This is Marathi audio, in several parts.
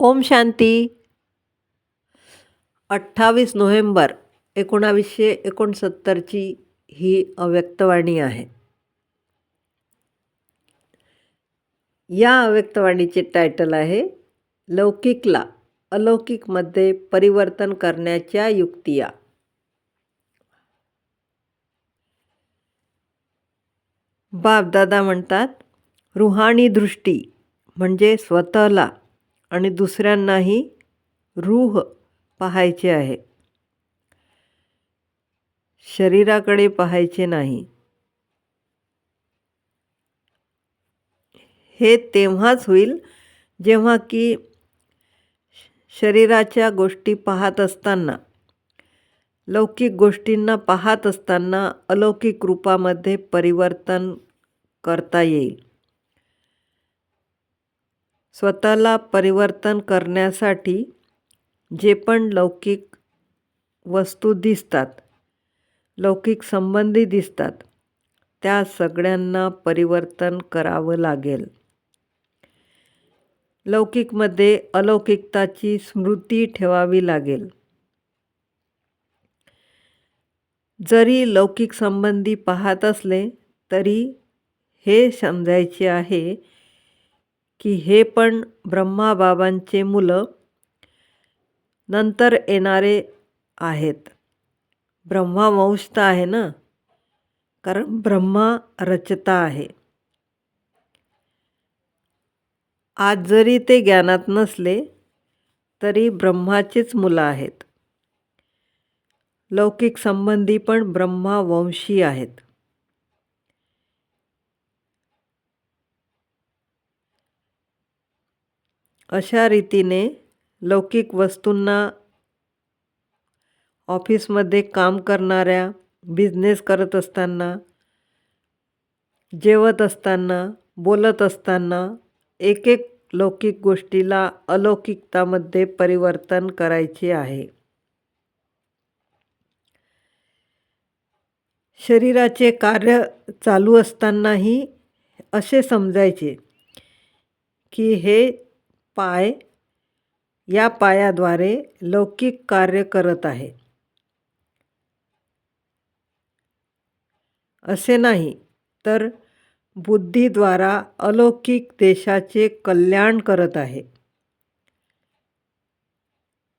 ओम शांती. अठ्ठावीस नोव्हेंबर एकोणावीसशे एकोणसत्तरची ही अव्यक्तवाणी आहे. या अव्यक्तवाणीचे टायटल आहे लौकिकला अलौकिकमध्ये परिवर्तन करण्याच्या युक्तिया. बापदादा म्हणतात रुहाणी दृष्टी म्हणजे स्वतःला आणि दुसऱ्यांनाही रूह पाहायचे आहे. शरीराकडे पाहायचे नाही. हे तेव्हाच होईल जेव्हा की शरीराच्या गोष्टी पाहत असताना लौकिक गोष्टींना पाहत असताना अलौकिक रूपामध्ये परिवर्तन करता येईल. स्वतःला परिवर्तन करण्यासाठी जे पण लौकिक वस्तू दिसतात लौकिक संबंधी दिसतात त्या सगळ्यांना परिवर्तन करावं लागेल. लौकिकमध्ये अलौकिकताची स्मृती ठेवावी लागेल. जरी लौकिक संबंधी पाहत असले तरी हे समजायचे आहे की हे पण ब्रह्माबाबांचे मुलं नंतर येणारे आहेत. ब्रह्मा वंशता आहे ना? कारण ब्रह्मा रचता आहे. आज जरी ते ज्ञानात नसले तरी ब्रह्माचीच मुलं आहेत. लौकिक संबंधी पण ब्रह्मावंशी आहेत. अशा रीतीने लौकिक वस्तूंना ऑफिसमध्ये काम करणाऱ्या बिझनेस करत असताना जेवत असताना बोलत असताना एक एक लौकिक गोष्टीला अलौकिकतामध्ये परिवर्तन करायचे आहे. शरीराचे कार्य चालू असतानाही असे समजायचे की हे पाय या पायाद्वारे लौकिक कार्य करत आहे. असे नाही तर बुद्धीद्वारा अलौकिक देशाचे कल्याण करत आहे.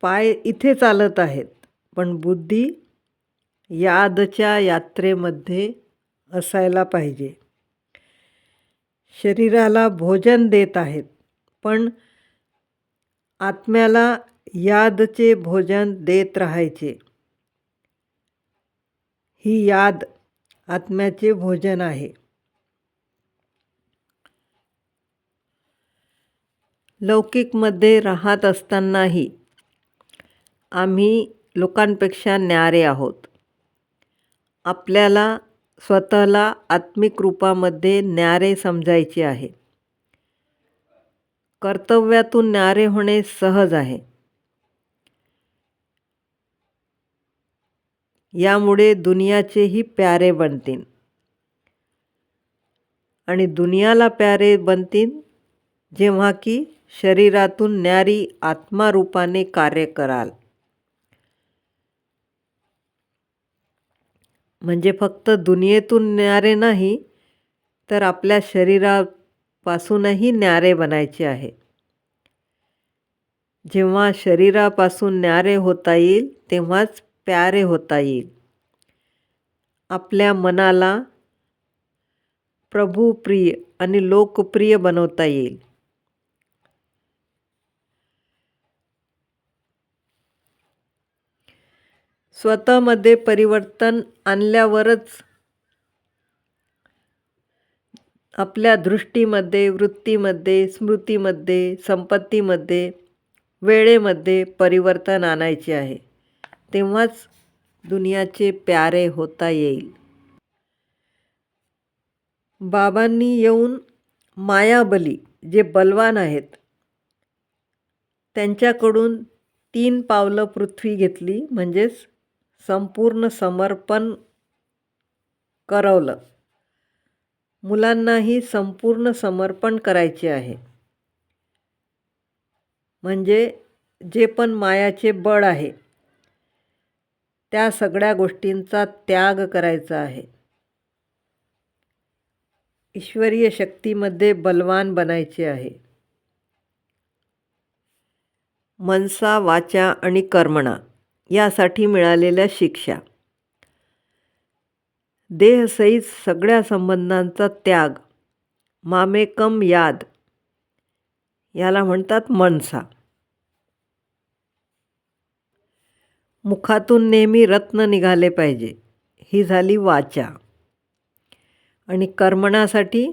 पाय इथे चालत आहेत पण बुद्धी यादच्या यात्रेमध्ये असायला पाहिजे. शरीराला भोजन देत आहेत पण आत्म्याला यादचे भोजन देत राहायचे. ही याद आत्म्याचे भोजन आहे. लौकिकमध्ये राहत असतानाही आम्ही लोकांपेक्षा न्यारे आहोत. आपल्याला स्वतःला आत्मिक रूपामध्ये न्यारे समजायचे आहे. कर्तव्यातून न्यारे होणे सहज आहे. यामुळे दुनियाचेही प्यारे बनतील. आणि दुनियाला प्यारे बनतील जेव्हा की शरीरातून न्यारी आत्मारूपाने कार्य कराल. म्हणजे फक्त दुनियेतून न्यारे नाही तर आपल्या शरीरात पासूनही न्यारे बनायचे आहे. जेव्हा शरीरापासून न्यारे होता येईल तेव्हाच प्यारे होता येईल. आपल्या मनाला प्रभूप्रिय आणि लोकप्रिय बनवता येईल. स्वतःमध्ये परिवर्तन आणल्यावरच आपल्या दृष्टीमध्ये वृत्तीमध्ये स्मृतीमध्ये संपत्तीमध्ये वेळेमध्ये परिवर्तन आणायचे आहे. तेव्हाच दुनियाचे प्यारे होता येईल. बाबांनी येऊन मायाबली जे बलवान आहेत त्यांच्याकडून तीन पावलं पृथ्वी घेतली म्हणजेच संपूर्ण समर्पण करवलं. मुलांनाही संपूर्ण समर्पण करायचे आहे. म्हणजे जे पण मायाचे बळ आहे त्या सगळ्या गोष्टींचा त्याग करायचा आहे. ईश्वरीय शक्तीमध्ये बलवान बनायचे आहे. मनसा वाचा आणि कर्मणा यासाठी मिळालेल्या शिक्षा. देहसहित सगळ्या संबंधांचा त्याग मामेकम याद. याला म्हणतात मनसा. मुखातून नेहमी रत्न निघाले पाहिजे. ही झाली वाचा. आणि कर्मणासाठी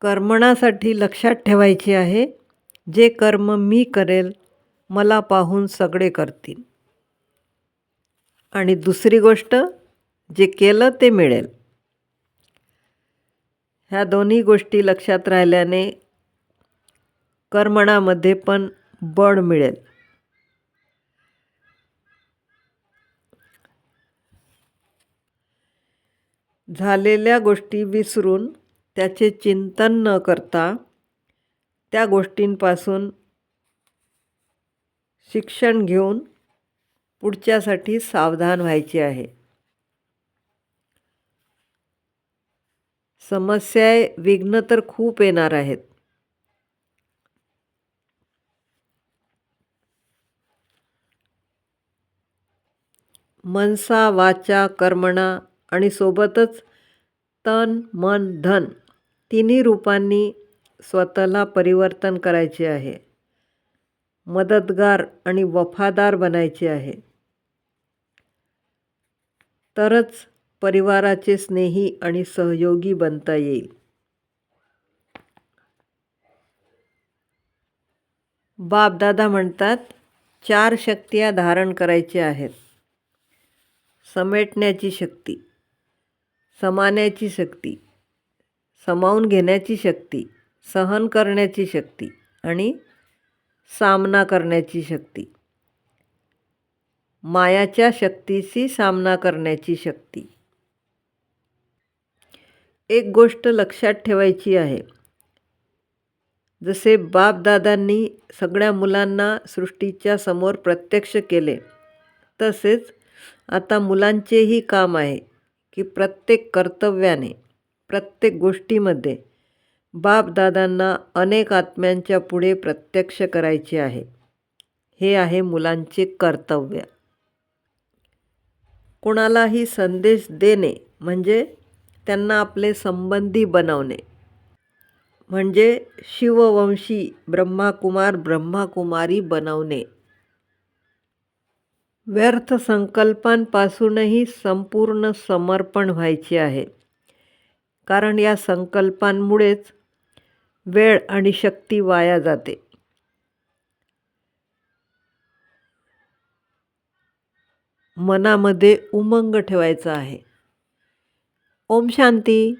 कर्मणासाठी लक्षात ठेवायची आहे जे कर्म मी करेल मला पाहून सगळे करतील. आणि दुसरी गोष्ट जे केलं ते मिळेल. ह्या दोन्ही गोष्टी लक्षात राहिल्याने कर्मणामध्ये पण बळ मिळेल. झालेल्या गोष्टी विसरून त्याचे चिंतन न करता त्या गोष्टींपासून शिक्षण घेऊन पुढच्यासाठी सावधान व्हायचे आहे. समस्या विघ्न तर खूप येणार आहेत. मनसा वाचा कर्मणा आणि सोबतच तन मन धन तिन्ही रूपांनी स्वतःला परिवर्तन करायचे आहे. मदतगार आणि वफादार बनायचे आहे. तरच परिवाराचे स्नेही आणि सहयोगी बनता येईल. बापदादा म्हणतात चार शक्तिया धारण करायच्या आहेत. समेटण्याची शक्ती समान्याची शक्ती समावून घेण्याची शक्ती सहन करण्याची शक्ती आणि सामना करण्याची शक्ती. मायाच्या शक्तीशी सामना करण्याची शक्ती. एक गोष्ट लक्षात ठेवायची आहे. जसे बापदादांनी सगळ्या मुलांना सृष्टीच्या समोर प्रत्यक्ष केले तसेच आता मुलांचेही काम आहे की प्रत्येक कर्तव्याने प्रत्येक गोष्टीमध्ये बापदादांना अनेक आत्म्यांच्या पुढे प्रत्यक्ष करायचे आहे. हे आहे मुलांचे कर्तव्य. कोणालाही संदेश देणे म्हणजे त्यांना आपले संबंधी बनवणे. म्हणजे शिववंशी ब्रह्माकुमार ब्रह्माकुमारी बनवणे. व्यर्थ संकल्पांपासूनही संपूर्ण समर्पण व्हायचे आहे. कारण या संकल्पांमुळेच वेळ आणि शक्ती वाया जाते. मनामध्ये उमंग ठेवायचा आहे. ओम शांती.